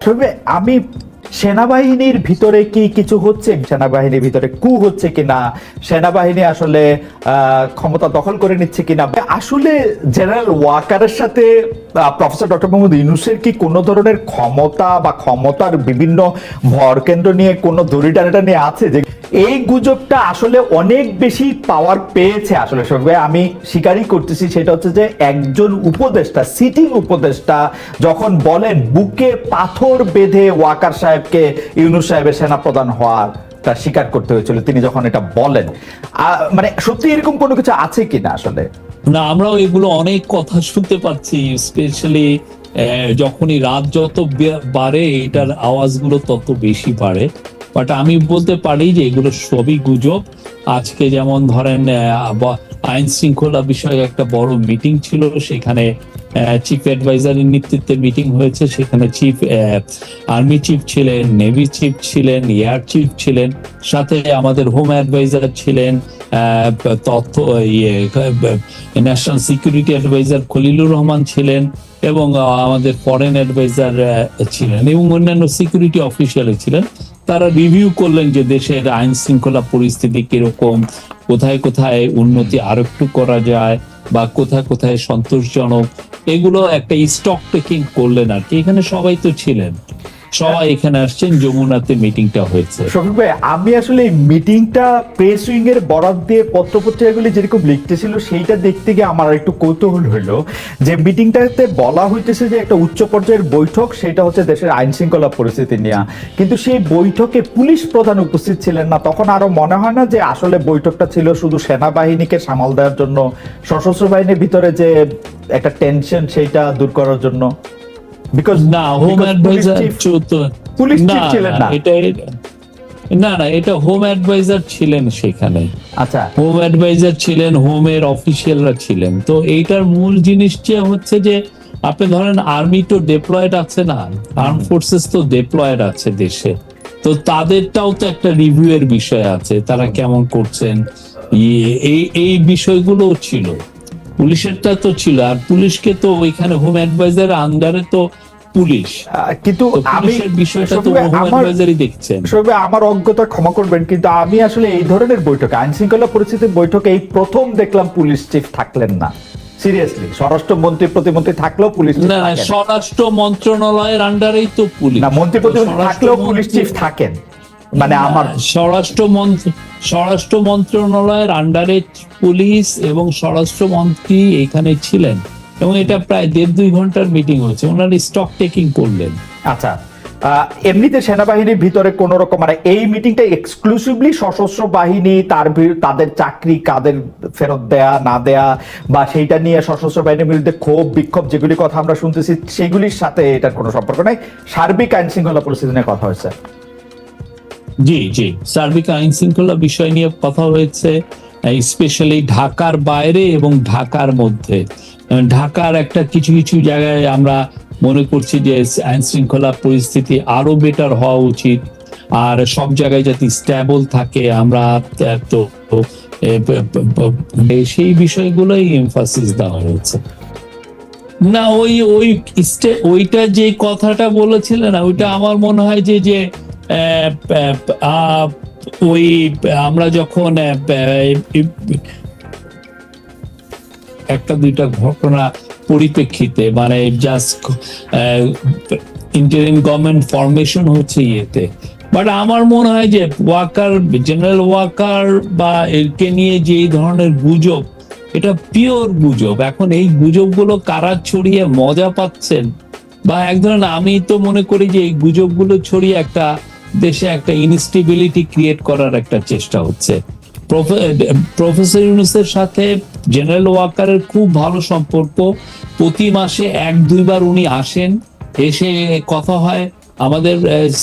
তবে আমি সেনাবাহিনীর ভিতরে কি কিছু হচ্ছে? সেনাবাহিনীর ভিতরে কু হচ্ছে কিনা? সেনাবাহিনী আসলে ক্ষমতা দখল করে নিচ্ছে কিনা? আসলে জেনারেল ওয়াকারের সাথে প্রফেসর ডক্টর মোহাম্মদ ইউনুসের কি কোনো ধরনের ক্ষমতা বা ক্ষমতার বিভিন্ন ভরকেন্দ্র নিয়ে কোনো দড়ি টানাটা নিয়ে আছে যে এই গুজবটা আসলে অনেক বেশি পাওয়ার পেয়েছে আসলে? সবাই আমি স্বীকারই করতেছি সেটা হচ্ছে যে একজন উপদেষ্টা সিটিং উপদেষ্টা, যখন বলেন বুকে পাথর বেঁধে ওয়াকার সাহেবকে, ইউনুস সাহেবের সেনা প্রধান হওয়ার তা স্বীকার করতে হয়েছিল। তিনি যখন এটা বলেন মানে সত্যি এরকম কোনো কিছু আছে কিনা আসলে? না, আমরাও এগুলো অনেক কথা শুনতে পাচ্ছি, স্পেশালি যখনই রাত যত বাড়ে, এটার আওয়াজগুলো তত বেশি বাড়ে। বাট আমি বলতে পারি যে এগুলো সবই গুজব। আজকে যেমন ধরেন আইন শৃঙ্খলা বিষয়ে একটা বড় মিটিং ছিল, সেখানে চিফ অ্যাডভাইজারের নেতৃত্বে মিটিং হয়েছে, সেখানে চিফ আর্মি চিফ ছিলেন নেভি চিফ ছিলেন এয়ার চিফ ছিলেন, সাথে আমাদের হোম অ্যাডভাইজার ছিলেন তথ্য ইয়ে national security advisor Khalilur Rahman ছিলেন এবং আমাদের ফরেন অ্যাডভাইজার ছিলেন এবং অন্যান্য সিকিউরিটি অফিসিয়াল ছিলেন। তারা রিভিউ করলেন যে দেশের আইন শৃঙ্খলা পরিস্থিতি কীরকম কোথায় কোথায় উন্নতি আরও একটু করা যায় বা কোথায় কোথায় সন্তোষজনক এগুলো একটা স্টক টেকিং করলেন আর কি। এখানে সবাই তো ছিলেন। সবাই এখানে আসছেন, যমুনাতে মিটিংটা হয়েছে। শফিক ভাই, আমি আসলে মিটিংটা প্রেস উইং এর বরাদ দিয়ে পত্রপত্রিকাগুলি যেরকম লিখতেছিল, সেইটা দেখতে গিয়ে আমার একটু কৌতূহল হলো। যে মিটিংটাতে বলা হইতেছে যে একটা উচ্চ পর্যায়ের বৈঠক, সেটা হচ্ছে দেশের আইন শৃঙ্খলা পরিস্থিতি নিয়ে। কিন্তু সেই বৈঠকে পুলিশ প্রধান উপস্থিত ছিলেন না। তখন আরও মনে হয় না যে আসলে বৈঠকটা ছিল শুধু সেনাবাহিনীকে সামাল দেওয়ার জন্য, সশস্ত্র বাহিনীর ভিতরে যে একটা টেনশন সেইটা দূর করার জন্য? বিকজ না হোম অ্যাডভাইজার পুলিশ চিফ ছিলেন না। এটা না না এটা হোম অ্যাডভাইজার ছিলেন সেখানে। আচ্ছা। হোম অ্যাডভাইজার ছিলেন হোমের অফিসিয়ালরা ছিলেন। তো এইটার মূল জিনিস যে হচ্ছে যে আপনি ধরেন আর্মি তো ডেপ্লয়েড আছে না আর্ম ফোর্সেস তো ডেপ্লয়েড আছে দেশে। তো তাদেরটাও তো একটা রিভিউ এর বিষয় আছে তারা কেমন করছেন ইয়ে, এই এই বিষয়গুলো ছিল। পুলিশেরটা তো ছিল আর পুলিশকে তো ওইখানে হোম অ্যাডভাইজার আন্ডারে তো পুলিশ। কিন্তু আমি বিষয়টা তো আমার অ্যাডভাইজারই দেখছেন। সবে আমার অজ্ঞতা ক্ষমা করবেন কিন্তু আমি আসলে এই ধরনের বৈঠকে আইন শৃঙ্খলা পরিস্থিতির বৈঠকে এই প্রথম দেখলাম পুলিশ চিফ থাকলেন না। সিরিয়াসলি স্বরাষ্ট্রমন্ত্রী প্রতিমন্ত্রী থাকলেও পুলিশ না স্বরাষ্ট্র মন্ত্রণালয়ের আন্ডারেই তো পুলিশ। না মন্ত্রী প্রতিমন্ত্রী থাকলেও পুলিশ চিফ থাকেন। মানে আমার স্বরাষ্ট্র মন্ত্র স্বরাষ্ট্র মন্ত্রণালয়ের আন্ডারে পুলিশ এবং স্বরাষ্ট্রমন্ত্রী এখানে ছিলেন। এবং এটা প্রায় দেড় দুই ঘণ্টার মিটিং হচ্ছে ওনারা স্টক টেকিং করলেন। আচ্ছা এমনিতে সেনাবাহিনীর ভিতরে কোন রকম মানে এই মিটিংটা এক্সক্লুসিভলি সশস্ত্র বাহিনী তার তাদের চাকরি কাদের ফেরত দেয়া না দেয়া বা সেইটা নিয়ে সশস্ত্র বাহিনীর বিরুদ্ধে ক্ষোভ বিক্ষোভ যেগুলি কথা আমরা শুনতেছি সেগুলির সাথে এটার কোনো সম্পর্ক নাই। সার্বিক আইন শৃঙ্খলা পরিস্থিতি নিয়ে কথা হয়েছে। জি জি। সার্বিক আইন শৃঙ্খলা বিষয় নিয়ে কথা হয়েছে স্পেশালি ঢাকার বাইরে এবং ঢাকার মধ্যে। ঢাকার একটা কিছু কিছু জায়গায় আমরা মনে করছি যে আইন শৃঙ্খলা পরিস্থিতি আরও বেটার হওয়া উচিত। আর সব জায়গায় যাতে স্ট্যাবল থাকে, আমরা তো সেই বিষয়গুলোই এমফাসিস দেওয়া হয়েছে। না, ওই ওই ওইটা যে কথাটা বলেছিলেন, ওইটা আমার মনে হয় যে যে ওই, আমরা যখন একটা দুইটা ঘটনা পরিপ্রেক্ষিতে মানে জাস্ট ইন্টারিম গভর্নমেন্ট ফরমেশন হচ্ছে ইয়েতে। বাট আমার মনে হয় যে ওয়াকার জেনারেল ওয়াকার বা এরকে নিয়ে যে এই ধরনের গুজব, এটা পিওর গুজব। এখন এই গুজবগুলো কারা ছড়িয়ে মজা পাচ্ছেন? বা এক ধরনের, আমি তো মনে করি যে এই গুজবগুলো ছড়িয়ে একটা দেশে একটা ইনস্টেবিলিটি ক্রিয়েট করার একটা চেষ্টা হচ্ছে। প্রফেসর ইউনুসের সাথে জেনারেল ওয়াকারের খুব ভালো সম্পর্ক। প্রতি মাসে এক দুইবার উনি আসেন এসে কথা হয়। আমাদের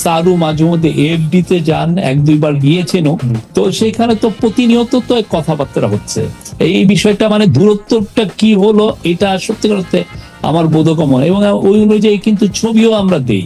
সারু মাঝে মধ্যে এফডি তে যান এক দুইবার গিয়েছেনও। তো সেখানে তো প্রতিনিয়ত তো কথাবার্তা হচ্ছে। এই বিষয়টা মানে দূরত্বটা কি হলো এটা সত্যি করতে আমার বোধগমন এবং ওই অনুযায়ী কিন্তু ছবিও আমরা দেই।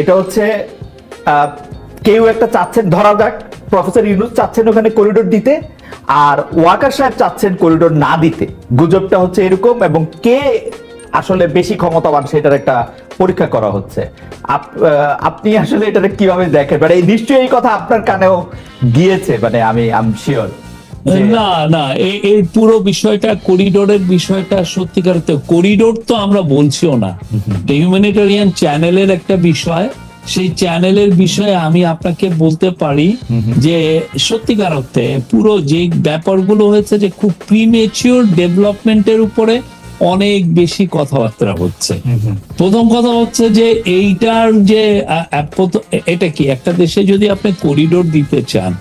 এটা হচ্ছে কেউ একটা চাচ্ছেন, ধরা যাক, প্রফেসর ইউনুস চাচ্ছেন ওখানে করিডোর দিতে, আর ওয়াকার সাহেব চাচ্ছেন করিডোর না দিতে। গুজবটা হচ্ছে এরকম এবং কে আসলে বেশি ক্ষমতাবান সেটার একটা পরীক্ষা করা হচ্ছে। আপনি আসলে এটাকে কীভাবে দেখেন? মানে নিশ্চয়ই এই কথা আপনার কানেও গিয়েছে মানে আমি আম শিওর না না এই- পুরো বিষয়টা করিডোরের বিষয়টা সত্যিকার করিডোর তো আমরা বলছিও না। হিউম্যানিটেরিয়ান চ্যানেলের একটা বিষয়, সেই চ্যানেলের বিষয়ে আমি আপনাকে বলতে পারি যে সত্যিকার অর্থে পুরো যে ব্যাপারগুলো হয়েছে যে খুব প্রিমেচিওর ডেভেলপমেন্টের উপরে অনেক বেশি কথাবার্তা হচ্ছে। প্রথম কথা হচ্ছে যে এইটার যে এটা কি? একটা দেশে যদি আপনি করিডোর দিতে চান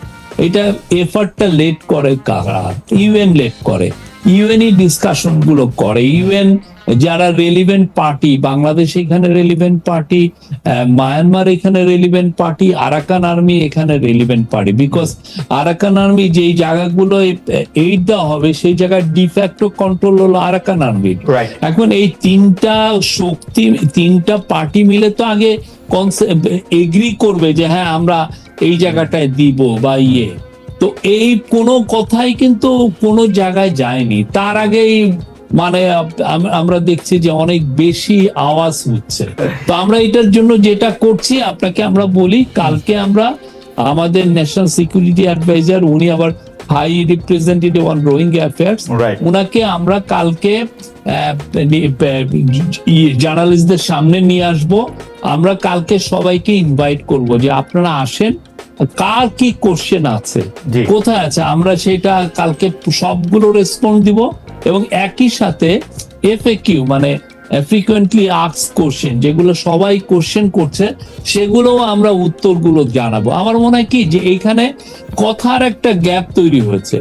এটা এফার্টটা লেট করে কারা? ইউএন লেট করে। ইউএনই ডিসকাশনগুলো করে। ইউএন যারা রেলিভেন্ট পার্টি বাংলাদেশ এখানে রেলিভেন্ট পার্টি মায়ানমার এখানে রেলিভেন্ট পার্টি আরাকান আর্মি এখানে relevant party because Arakan army যেই জায়গাগুলো এইড দেওয়া হবে সেই জায়গায় ডিফ্যাক্টো কন্ট্রোল হলো আরাকান আর্মি এখন এই তিনটা শক্তি তিনটা পার্টি মিলে তো আগে কনসেপ্ট এগ্রি করবে যে হ্যাঁ আমরা এই জায়গাটায় দিব বা ইয়ে। তো এই কোনো কথাই কিন্তু কোনো জায়গায় যায়নি। তার আগেই মানে আমরা দেখছি যে অনেক বেশি আওয়াজ হচ্ছে। তো আমরা এটার জন্য যেটা করছি আপনাকে আমরা বলি কালকে আমরা আমাদের ন্যাশনাল সিকিউরিটি অ্যাডভাইজার উনি আবার high representative on Rohingya affairs. ওনাকে আমরা কালকে জার্নালিস্টদের সামনে নিয়ে আসব। আমরা কালকে সবাইকে ইনভাইট করব যে আপনারা আসেন কার কি কোশ্চেন আছে। কোথায় আছে আমরা সেটা কালকে সবগুলো রেসপন্স দিব এবং একই সাথে এফএকিউ মানে ফ্রিকুয়েন্টলি আক্স কোশ্চেন যেগুলো সবাই কোশ্চেন করছে সেগুলোও আমরা উত্তরগুলো জানাব। আমার মনে হয় কি যে এইখানে কথার একটা গ্যাপ তৈরি হয়েছে।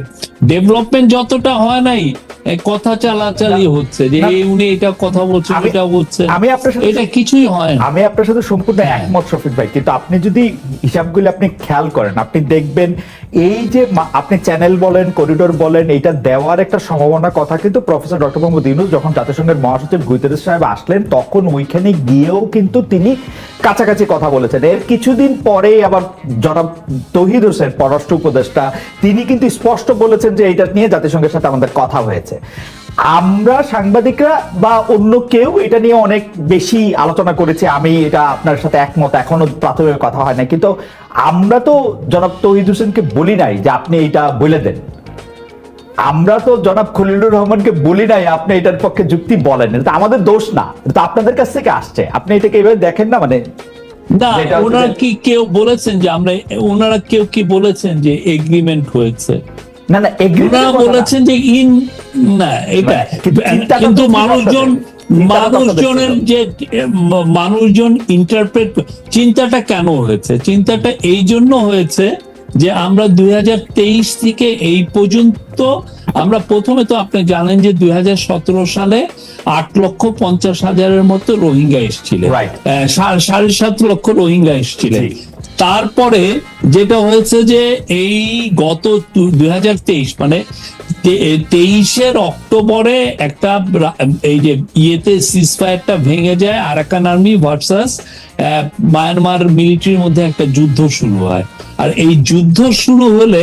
ডেভেলপমেন্ট যতটা হয় নাই কথা চালাচালি হচ্ছে যে উনি এটা কথা বলছে এটা বলছে। আমি আপনার সাথে এটা কিছুই হয় না। আমি আপনার সাথে সম্পূর্ণ একমত শফিক ভাই কিন্তু আপনি যদি হিসাবগুলো আপনি খেয়াল করেন আপনি দেখবেন এই যে আপনি চ্যানেল বলেন করিডোর বলেন এটা দেওয়ার একটা সম্ভাবনা কথা কিন্তু প্রফেসর ডক্টর মোহাম্মদ ইউনুস যখন জাতিসংঘের মহাসচিব গুইতেরেস সাহেব আসলেন, তখন ওইখানে গিয়েও কিন্তু তিনি কাছাকাছি কথা বলেছেন। এর কিছুদিন পরে আবার জনাব তহিদ হোসেন, পররাষ্ট্র উপদেষ্টা, তিনি কিন্তু স্পষ্ট বলেছেন যে এটা নিয়ে জাতিসংঘের সাথে আমাদের কথা হয়েছে। আমরা সাংবাদিকরা বা অন্য কেউ এটা নিয়ে অনেক বেশি আলোচনা করেছে আমি এটা আপনার সাথে একমত এখনও প্রাথমিক কথা হয় না কিন্তু আমরা তো জনাব তহিদ হোসেনকে বলি নাই যে আপনি এটা বলে দেন। আমরা তো জনাব খলিলুর রহমানকে বলি নাই আপনি এটার পক্ষে যুক্তি বলেন এটা আমাদের দোষ না এটা আপনাদের কাছ থেকে আসছে। আপনি এটাকে এভাবে দেখেন না মানে? না ওনারা কি কেউ বলেছেন যে আমরা ওনারা কেউ কি বলেছেন যে এগ্রিমেন্ট হয়েছে? না না না। বলেছেন যে ইন না এটা মানে কিন্তু মানুষজন মানুষজনের যে মানুষজন ইন্টারপ্রেট চিন্তাটা কেন হয়েছে? চিন্তাটা এই জন্য হয়েছে যে আমরা দুই থেকে এই পর্যন্ত আমরা প্রথমে তো আপনি জানেন যে দুই সালে আট লক্ষ পঞ্চাশ হাজারের মতো রোহিঙ্গা এসেছিলেন। সাড়ে সাত লক্ষ রোহিঙ্গা এসেছিলেন। তারপরে যেটা হয়েছে যে এই গত দুই হাজার তেইশ মানে তেইশের অক্টোবরে একটা এই যে ইয়েতে সিসফায়ারটা ভেঙে যায়, আরাকান আর্মি ভার্সাস মায়ানমার মিলিটারির মধ্যে একটা যুদ্ধ শুরু হয়। আর এই যুদ্ধ শুরু হলে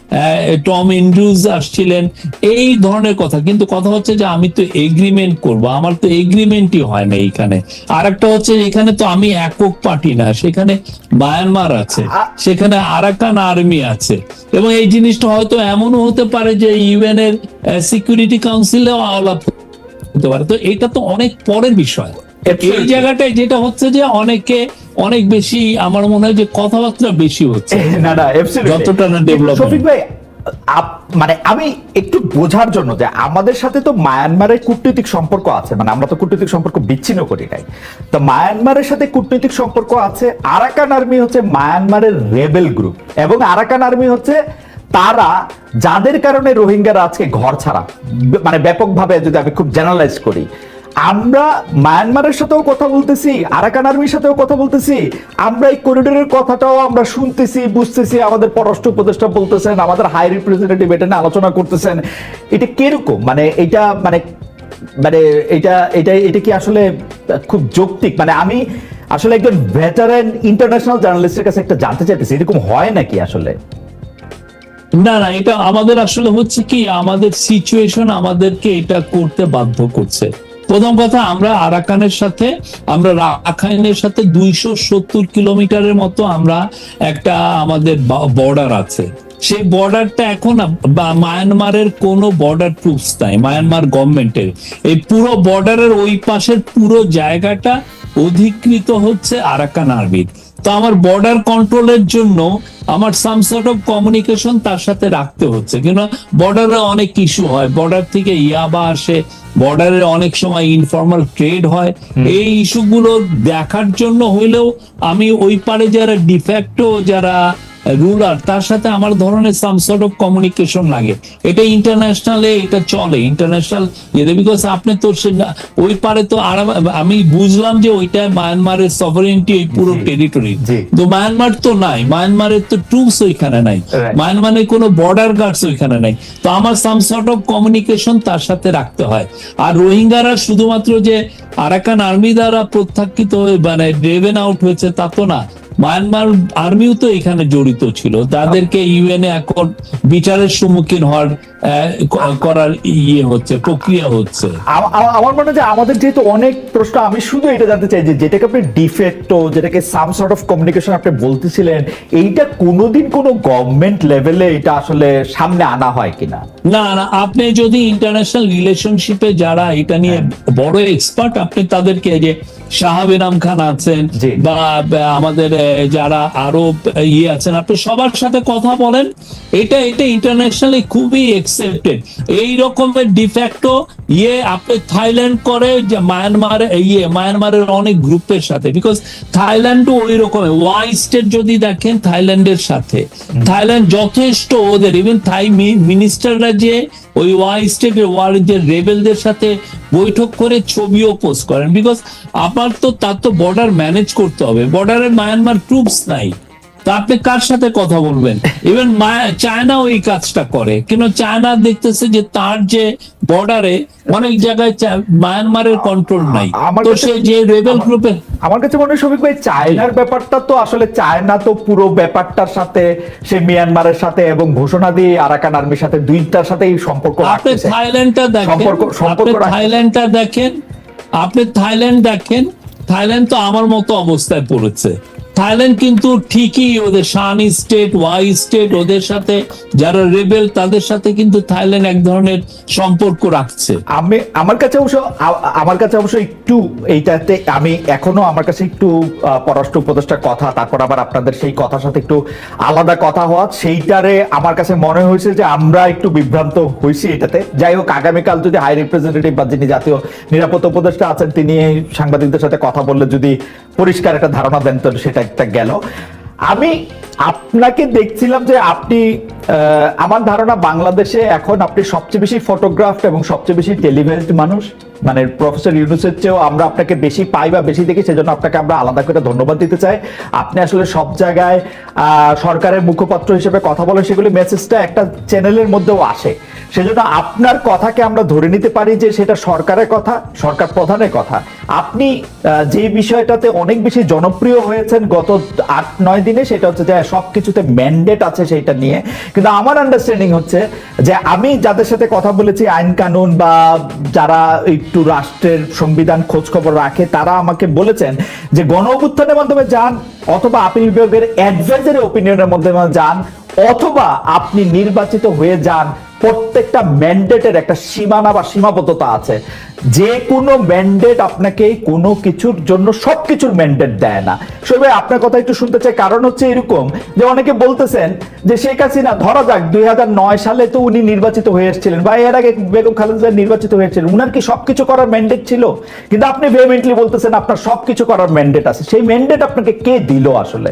টম ইন্ড্রুজ আসছিলেন এই ধরনের কথা। কিন্তু কথা হচ্ছে যে আমি তো এগ্রিমেন্ট করব। আমার তো এগ্রিমেন্টই হয় না এইখানে। আর একটা হচ্ছে এখানে তো আমি একক পার্টি না। সেখানে মায়ানমার আছে। সেখানে আরাকান আর্মি আছে। এবং এই জিনিসটা হয়তো এমনও হতে পারে যে ইউএন এর সিকিউরিটি কাউন্সিলেও আলাপ হতে পারে। তো এটা তো অনেক পরের বিষয়। এই জায়গাটায় যেটা হচ্ছে যে অনেকে অনেক বেশি আমার মনে হয় যে কথাবার্তা বেশি হচ্ছে। না না যতটা না development। শফিক ভাই মানে আমি একটু বোঝার জন্য যে আমাদের সাথে তো মায়ানমারের কূটনৈতিক সম্পর্ক আছে মানে আমরা তো কূটনৈতিক সম্পর্ক বিচ্ছিন্ন করি নাই। তো মায়ানমারের সাথে কূটনৈতিক সম্পর্ক আছে আরাকান আর্মি হচ্ছে মায়ানমারের রেবেল গ্রুপ এবং আরাকান আর্মি হচ্ছে তারা যাদের কারণে রোহিঙ্গারা আজকে ঘর ছাড়া মানে ব্যাপকভাবে যদি আমি খুব জেনারেলাইজ করি আমরা মায়ানমারের সাথেও কথা বলতেছি আরাকান আর্মির সাথেও কথা বলতেছি, আমরা এই করিডোরের কথাটাও আমরা শুনতেছি, বুঝতেছি, আমাদের পররাষ্ট্র উপদেষ্টা বলতেছেন, আমাদের হাই রিপ্রেজেন্টেটিভ এটা নিয়ে আলোচনা করতেছেন। এটা কীরকম? মানে এটা মানে মানে এটা এটা এটা কি আসলে খুব যৌক্তিক? মানে আমি আসলে একজন ভেটারেন ইন্টারন্যাশনাল জার্নালিস্টের কাছে একটা জানতে চাইতেছি, এরকম হয় নাকি আসলে? না না, এটা আমাদের আসলে হচ্ছে কি, আমাদের সিচুয়েশন আমাদেরকে এটা করতে বাধ্য করছে। প্রথম কথা, আমরা আরাকানের সাথে, আমরা রাখাইনের সাথে দুইশো সত্তর কিলোমিটারের মতো আমরা একটা আমাদের বর্ডার আছে। সেই বর্ডারটা এখন মায়ানমারের কোনো বর্ডার ট্রুপস নাই, মায়ানমার গভর্নমেন্টের। এই পুরো বর্ডারের ওই পাশের পুরো জায়গাটা অধিকৃত হচ্ছে আরাকান আর্মির তো আমার বর্ডার কন্ট্রোলের জন্য আমার সাম সর্ট অফ কমিউনিকেশন তার সাথে রাখতে হচ্ছে। কেন বর্ডারে অনেক ইস্যু হয়। বর্ডার থেকে ইয়াবা আসে বর্ডারে অনেক সময় ইনফর্মাল ট্রেড হয়। এই ইস্যুগুলো দেখার জন্য হইলেও আমি ওই পারে যারা ডিফ্যাক্টো যারা রুলার তার সাথে আমার ধরনের সাম সর্ট অফ কমিউনিকেশন লাগে। এটা ইন্টারন্যাশনালে এটা চলে ইন্টারন্যাশনাল ইয়ে বিকজ আপনি তো সে ওই পারে তো আরাম আমি বুঝলাম যে ওইটা মায়ানমারের সভারেন্টি ওই পুরো টেরিটরি তো মায়ানমার তো নাই মায়ানমারের তো ট্রুপস ওইখানে নাই। মায়ানমারের কোনো বর্ডার গার্ডস ওইখানে নাই। তো আমার সাম সর্ট অফ কমিউনিকেশন তার সাথে রাখতে হয়। আর রোহিঙ্গারা শুধুমাত্র যে আরাকান আর্মি দ্বারা প্রত্যাখ্যিত মানে ড্রেভেন আউট হয়েছে তা তো না। মায়ানমার আর্মিও তো এখানে জড়িত ছিল। তাদেরকে ইউএনএ এখন বিচারের সম্মুখীন হওয়ার করার ইয়ে হচ্ছে প্রক্রিয়া হচ্ছে। আমার মনে হয় আমাদের যেহেতু অনেক প্রশ্ন আমি শুধু এটা জানতে চাই যে যেটাকে আপনি ডিফেক্টো যেটাকে সাম সর্ট অফ কমিউনিকেশন আপনি বলতেছিলেন এইটা কোনোদিন কোনো গভর্নমেন্ট লেভেলে এটা আসলে সামনে আনা হয় কিনা? না না আপনি যদি ইন্টারন্যাশনাল রিলেশনশিপে যারা এটা নিয়ে বড় এক্সপার্ট আপনি তাদেরকে যে শাহাব ইনাম খান আছেন। বা আমাদের যারা আরও ইয়ে আছেন আপনি সবার সাথে কথা বলেন। এটা এটা ইন্টারন্যাশনালি খুবই একসেপ্টেড এই রকমের ডিফ্যাক্টো ইয়ে আপনি থাইল্যান্ড করে যে মায়ানমার ইয়ে মায়ানমারের অনেক গ্রুপের সাথে বিকজ থাইল্যান্ডও ওই রকমের ওয়াই স্টেট যদি দেখেন থাইল্যান্ডের সাথে। থাইল্যান্ড যথেষ্ট ওদের ইভেন থাই মিনিস্টাররা যে ওই ওয়াই স্টেটের ওয়ার যে রেবেলদের সাথে বৈঠক করে ছবিও পোস্ট করেন। বিকজ আপনার তো তার তো বর্ডার ম্যানেজ করতে হবে। বর্ডারে মায়ানমার ট্রুপস নাই। তা আপনি কার সাথে কথা বলবেন? ইভেন চায়নাও এই কাজটা করে। কিন্তু চায়না দেখতেছে যে তার যে বর্ডারে অনেক জায়গায় মায়ানমারের কন্ট্রোল নাই। তো সে যে রেবেল গ্রুপের আমার কাছে মনে হয় ভাই চায়নার ব্যাপারটা তো আসলে চায়না তো পুরো ব্যাপারটার সাথে সে মিয়ানমারের সাথে এবং ঘোষণা দিয়ে আরাকান আর্মির সাথে দুইটার সাথে এই সম্পর্ক আপনি থাইল্যান্ডটা দেখেন। সম্পর্ক- সম্পর্ক আপনি থাইল্যান্ডটা দেখেন। আপনি থাইল্যান্ড দেখেন। থাইল্যান্ড তো আমার মতো অবস্থায় পড়েছে। থাইল্যান্ড কিন্তু ঠিকই ওদের শান স্টেট, ওয়াই স্টেট, ওদের সাথে যারা রেবেল, তাদের সাথে কিন্তু থাইল্যান্ড এক ধরনের সম্পর্ক রাখছে। আমি, আমার কাছে অবশ্য আমার কাছে অবশ্য একটু এইটাতে আমি এখনও আমার কাছে একটু পররাষ্ট্র উপদেষ্টার কথা, তারপর আবার আপনাদের সেই কথার সাথে একটু আলাদা কথা হওয়া সেইটারে আমার কাছে মনে হয়েছে যে আমরা একটু বিভ্রান্ত হয়েছি এটাতে। যাই হোক, আগামীকাল যদি হাই রিপ্রেজেন্টেটিভ বা যিনি জাতীয় নিরাপত্তা উপদেষ্টা আছেন, তিনি সাংবাদিকদের সাথে কথা বললে যদি পরিষ্কার একটা ধারণা দেন তো সেটা একটা গেল। আমি আপনাকে দেখছিলাম যে আপনি আমার ধারণা বাংলাদেশে এখন আপনি সবচেয়ে বেশি ফটোগ্রাফ এবং সবচেয়ে বেশি টেলিভাইজড মানুষ। মানে প্রফেসর ইউনুসের চেয়েও আমরা আপনাকে বেশি পাই বা বেশি দেখি, সেজন্য আপনাকে আমরা আলাদা করে ধন্যবাদ দিতে চাই। আপনি আসলে সব জায়গায় সরকারের মুখপাত্র হিসেবে কথা বলেন, সেগুলি মেসেজটা একটা চ্যানেলের মধ্যেও আসে। সেজন্য আপনার কথাকে আমরা ধরে নিতে পারি যে সেটা সরকারের কথা, সরকার প্রধানের কথা। আপনি যে বিষয়টাতে অনেক বেশি জনপ্রিয় হয়েছেন গত আট নয় দিনে, সেটা হচ্ছে যে সবকিছুতে ম্যান্ডেট আছে সেইটা নিয়ে। কিন্তু আমার আন্ডারস্ট্যান্ডিং হচ্ছে যে আমি যাদের সাথে কথা বলেছি, আইন কানুন বা যারা একটু রাষ্ট্রের সংবিধান খোঁজ খবর রাখে, তারা আমাকে বলেছেন যে গণ অভ্যুত্থানের মাধ্যমে যান অথবা আপিল বিভাগের অ্যাডভাইজারি ওপিনিয়নের মাধ্যমে যান, অথবা আপনি নির্বাচিত হয়ে যান প্রত্যেকটা ম্যান্ডেটের একটা সীমানা বা সীমাবদ্ধতা আছে। যে কোনো ম্যান্ডেট আপনাকে কোনো কিছুর জন্য সবকিছুর ম্যান্ডেট দেয় না। ভাই, আপনার কথা একটু শুনতে চাই। কারণ হচ্ছে এরকম যে অনেকে বলতেছেন যে শেখ হাসিনা, ধরা যাক দুই হাজার নয় সালে তো উনি নির্বাচিত হয়ে এসেছিলেন বা এর আগে বেগম খালেদা নির্বাচিত হয়েছিলেন উনার কি সবকিছু করার ম্যান্ডেট ছিল? কিন্তু আপনি ভেহেমেন্টলি বলতেছেন আপনার সবকিছু করার ম্যান্ডেট আছে। সেই ম্যান্ডেট আপনাকে কে দিল আসলে?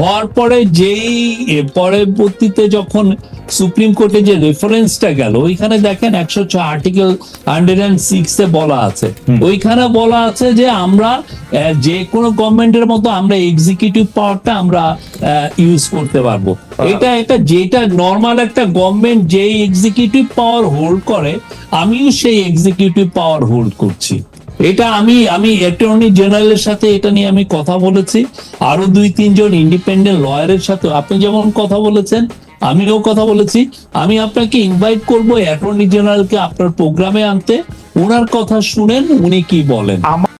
হওয়ার পরে যেই পরবর্তীতে যখন সুপ্রিম কোর্টে যে রেফারেন্সটা গেল ওইখানে দেখেন একশো ছ আর্টিকেল হান্ড্রেড অ্যান্ড সিক্স এ বলা আছে। ওইখানে বলা আছে যে আমরা যে কোনো গভর্নমেন্টের মতো আমরা এক্সিকিউটিভ পাওয়ারটা আমরা ইউজ করতে পারব। এটা এটা যেটা নর্মাল একটা গভর্নমেন্ট যেই এক্সিকিউটিভ পাওয়ার হোল্ড করে আমিও সেই এক্সিকিউটিভ পাওয়ার হোল্ড করছি। এটা আমি আমি অ্যাটর্নি জেনারেলের সাথে এটা নিয়ে আমি কথা বলেছি। আরও দুই, তিনজন ইন্ডিপেন্ডেন্ট লয়ারের সাথে আপনি যেমন কথা বলেছেন, আমিও কথা বলেছি। আমি আপনাকে ইনভাইট করব অ্যাটর্নি জেনারেলকে আপনার প্রোগ্রামে আনতে। ওনার কথা শুনেন, উনি কি বলেন?